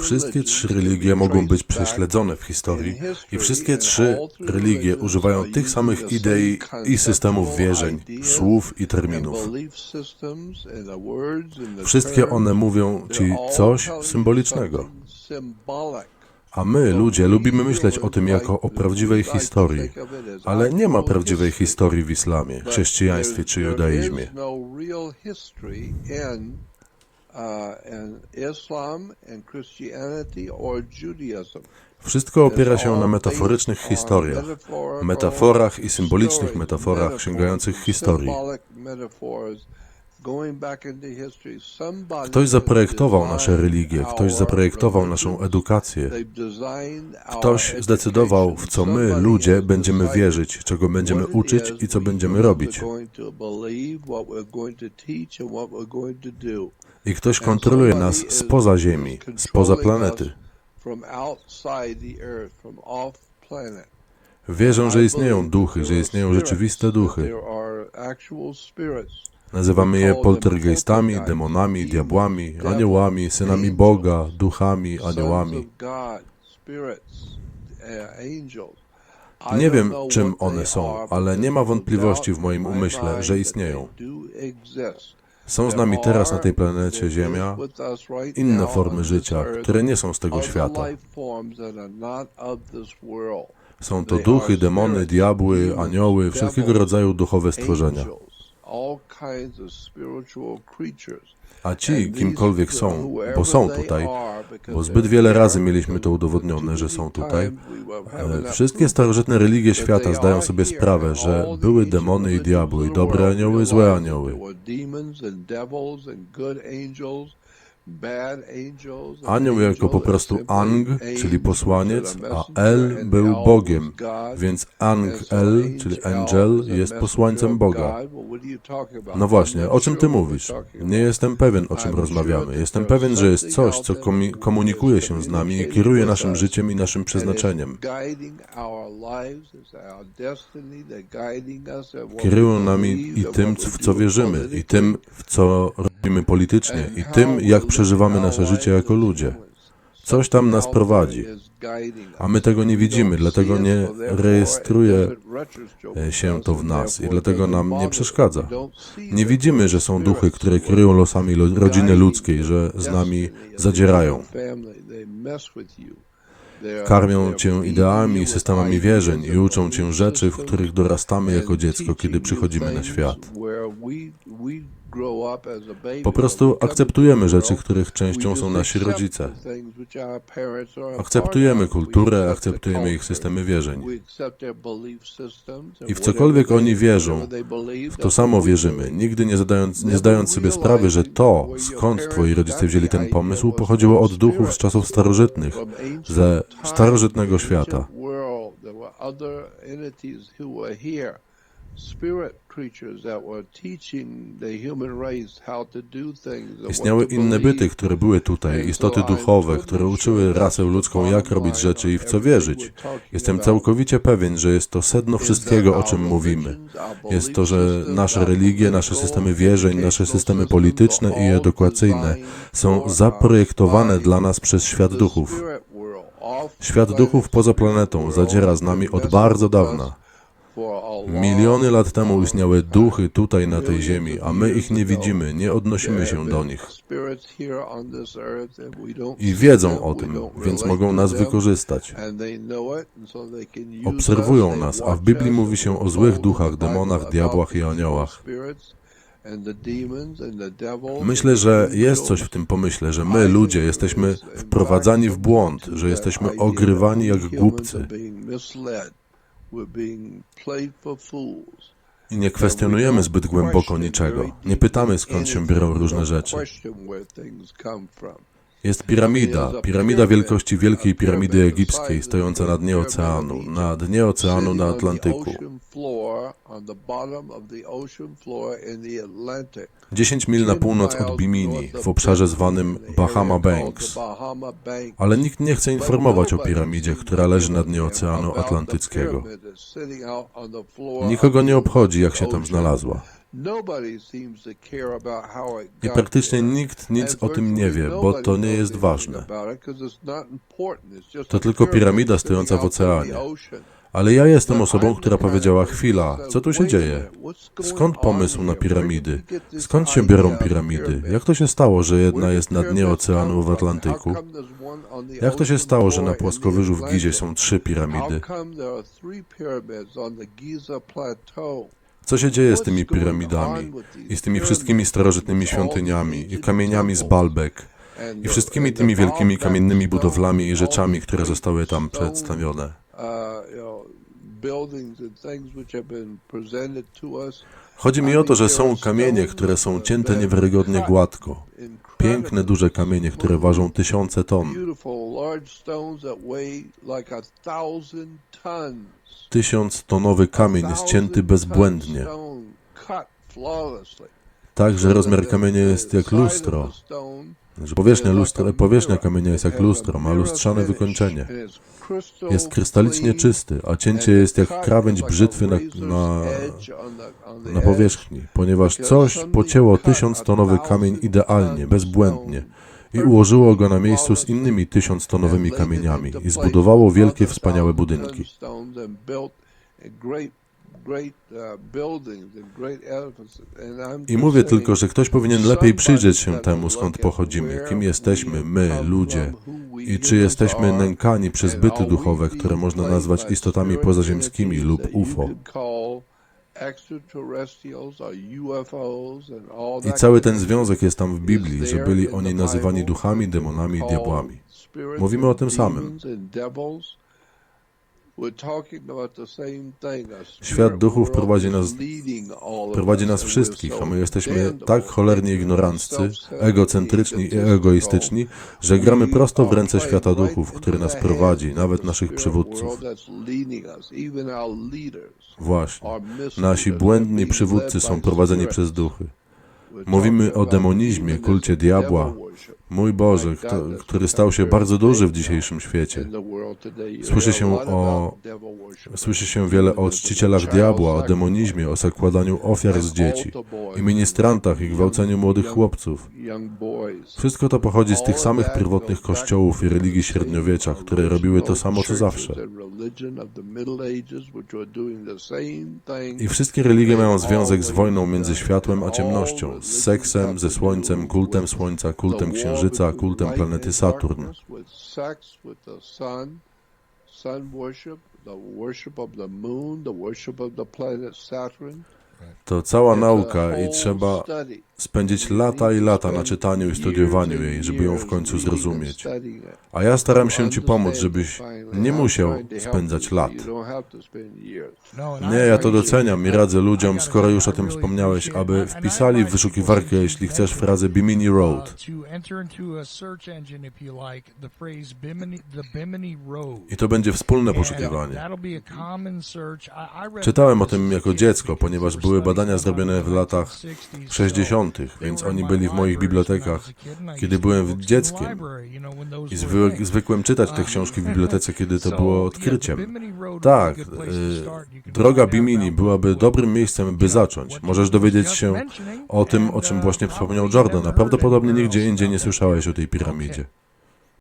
Wszystkie trzy religie mogą być prześledzone w historii i wszystkie trzy religie używają tych samych idei i systemów wierzeń, słów i terminów. Wszystkie one mówią ci coś symbolicznego. A my, ludzie, lubimy myśleć o tym jako o prawdziwej historii, ale nie ma prawdziwej historii w islamie, chrześcijaństwie czy judaizmie. Wszystko opiera się na metaforycznych historiach, metaforach i symbolicznych metaforach sięgających historii. Ktoś zaprojektował nasze religie, ktoś zaprojektował naszą edukację, ktoś zdecydował, w co my, ludzie, będziemy wierzyć, czego będziemy uczyć i co będziemy robić. I ktoś kontroluje nas spoza Ziemi, spoza planety. Wierzą, że istnieją duchy, że istnieją rzeczywiste duchy. Nazywamy je poltergeistami, demonami, diabłami, aniołami, synami Boga, duchami, aniołami. Nie wiem, czym one są, ale nie ma wątpliwości w moim umyśle, że istnieją. Są z nami teraz na tej planecie Ziemia inne formy życia, które nie są z tego świata. Są to duchy, demony, diabły, anioły, wszelkiego rodzaju duchowe stworzenia. A ci, kimkolwiek są, bo są tutaj, bo zbyt wiele razy mieliśmy to udowodnione, że są tutaj, e, wszystkie starożytne religie świata zdają sobie sprawę, że były demony i diabły, dobre anioły, złe anioły. Anioł jako po prostu Ang, czyli posłaniec, a El był Bogiem, więc Ang El, czyli Angel, jest posłańcem Boga. No właśnie, o czym ty mówisz? Nie jestem pewien, o czym rozmawiamy. Jestem pewien, że jest coś, co komunikuje się z nami i kieruje naszym życiem i naszym przeznaczeniem. Kierują nami i tym, w co wierzymy, i tym, w co robimy politycznie, i tym, jak przeżywamy nasze życie jako ludzie. Coś tam nas prowadzi, a my tego nie widzimy, dlatego nie rejestruje e, się to w nas i dlatego nam nie przeszkadza. Nie widzimy, że są duchy, które kierują losami lo- rodziny ludzkiej, że z nami zadzierają. Karmią cię ideami i systemami wierzeń i uczą cię rzeczy, w których dorastamy jako dziecko, kiedy przychodzimy na świat. Po prostu akceptujemy rzeczy, których częścią są nasi rodzice. Akceptujemy kulturę, akceptujemy ich systemy wierzeń. I w cokolwiek oni wierzą, w to samo wierzymy, nigdy nie, zadając, nie zdając sobie sprawy, że to, skąd twoi rodzice wzięli ten pomysł, pochodziło od duchów z czasów starożytnych, ze starożytnego świata. Istniały inne byty, które były tutaj, istoty duchowe, które uczyły rasę ludzką, jak robić rzeczy i w co wierzyć. Jestem całkowicie pewien, że jest to sedno wszystkiego, o czym mówimy. Jest to, że nasze religie, nasze systemy wierzeń, nasze systemy polityczne i edukacyjne są zaprojektowane dla nas przez świat duchów. Świat duchów poza planetą zadziera z nami od bardzo dawna. Miliony lat temu istniały duchy tutaj na tej ziemi, a my ich nie widzimy, nie odnosimy się do nich. I wiedzą o tym, więc mogą nas wykorzystać. Obserwują nas, a w Biblii mówi się o złych duchach, demonach, diabłach i aniołach. Myślę, że jest coś w tym pomyśle, że my, ludzie, jesteśmy wprowadzani w błąd, że jesteśmy ogrywani jak głupcy. I nie kwestionujemy zbyt głęboko niczego. Nie pytamy, skąd się biorą różne rzeczy. Jest piramida, piramida wielkości Wielkiej Piramidy Egipskiej, stojąca na dnie oceanu, na dnie oceanu na Atlantyku. 10 mil na północ od Bimini, w obszarze zwanym Bahama Banks. Ale nikt nie chce informować o piramidzie, która leży na dnie Oceanu Atlantyckiego. Nikogo nie obchodzi, jak się tam znalazła. I praktycznie nikt nic o tym nie wie, bo to nie jest ważne. To tylko piramida stojąca w oceanie. Ale ja jestem osobą, która powiedziała: Chwila, co tu się dzieje? Skąd pomysł na piramidy? Skąd się biorą piramidy? Jak to się stało, że jedna jest na dnie oceanu w Atlantyku? Jak to się stało, że na płaskowyżu w Gizie są trzy piramidy? Co się dzieje z tymi piramidami i z tymi wszystkimi starożytnymi świątyniami i kamieniami z Baalbek i wszystkimi tymi wielkimi kamiennymi budowlami i rzeczami, które zostały tam przedstawione? Chodzi mi o to, że są kamienie, które są cięte niewiarygodnie gładko. Piękne, duże kamienie, które ważą tysiące ton. Tysiąc-tonowy kamień jest cięty bezbłędnie. Tak, że rozmiar kamienia jest jak lustro. Że powierzchnia, lustra, powierzchnia kamienia jest jak lustro, ma lustrzane wykończenie. Jest krystalicznie czysty, a cięcie jest jak krawędź brzytwy na, na, na powierzchni, ponieważ coś pocięło tysiąc-tonowy kamień idealnie, bezbłędnie i ułożyło go na miejscu z innymi tysiąc-tonowymi kamieniami i zbudowało wielkie, wspaniałe budynki. I mówię tylko, że ktoś powinien lepiej przyjrzeć się temu, skąd pochodzimy, kim jesteśmy, my, ludzie, i czy jesteśmy nękani przez byty duchowe, które można nazwać istotami pozaziemskimi lub UFO. I cały ten związek jest tam w Biblii, że byli oni nazywani duchami, demonami i diabłami. Mówimy o tym samym. Świat duchów prowadzi nas, prowadzi nas wszystkich, a my jesteśmy tak cholernie ignoranccy, egocentryczni i egoistyczni, że gramy prosto w ręce świata duchów, który nas prowadzi, nawet naszych przywódców. Właśnie. Nasi błędni przywódcy są prowadzeni przez duchy. Mówimy o demonizmie, kulcie diabła. Mój Boże, kto, który stał się bardzo duży w dzisiejszym świecie. Słyszy się o, słyszy się wiele o czcicielach diabła, o demonizmie, o zakładaniu ofiar z dzieci i ministrantach i gwałceniu młodych chłopców. Wszystko to pochodzi z tych samych pierwotnych kościołów i religii średniowiecza, które robiły to samo co zawsze. I wszystkie religie mają związek z wojną między światłem a ciemnością, z seksem, ze słońcem, kultem słońca, kultem księżyca, kultem planety Saturn. To cała nauka i trzeba spędzić lata i lata na czytaniu i studiowaniu jej, żeby ją w końcu zrozumieć. A ja staram się Ci pomóc, żebyś nie musiał spędzać lat. Nie, ja to doceniam i radzę ludziom, skoro już o tym wspomniałeś, aby wpisali w wyszukiwarkę, jeśli chcesz, frazę Bimini Road. I to będzie wspólne poszukiwanie. Czytałem o tym jako dziecko, ponieważ były badania zrobione w latach 60., więc oni byli w moich bibliotekach, kiedy byłem dzieckiem. I zwy, zwykłem czytać te książki w bibliotece, kiedy to było odkryciem. Tak, y, droga Bimini byłaby dobrym miejscem, by zacząć. Możesz dowiedzieć się o tym, o czym właśnie wspomniał Jordan, a prawdopodobnie nigdzie indziej nie słyszałeś o tej piramidzie.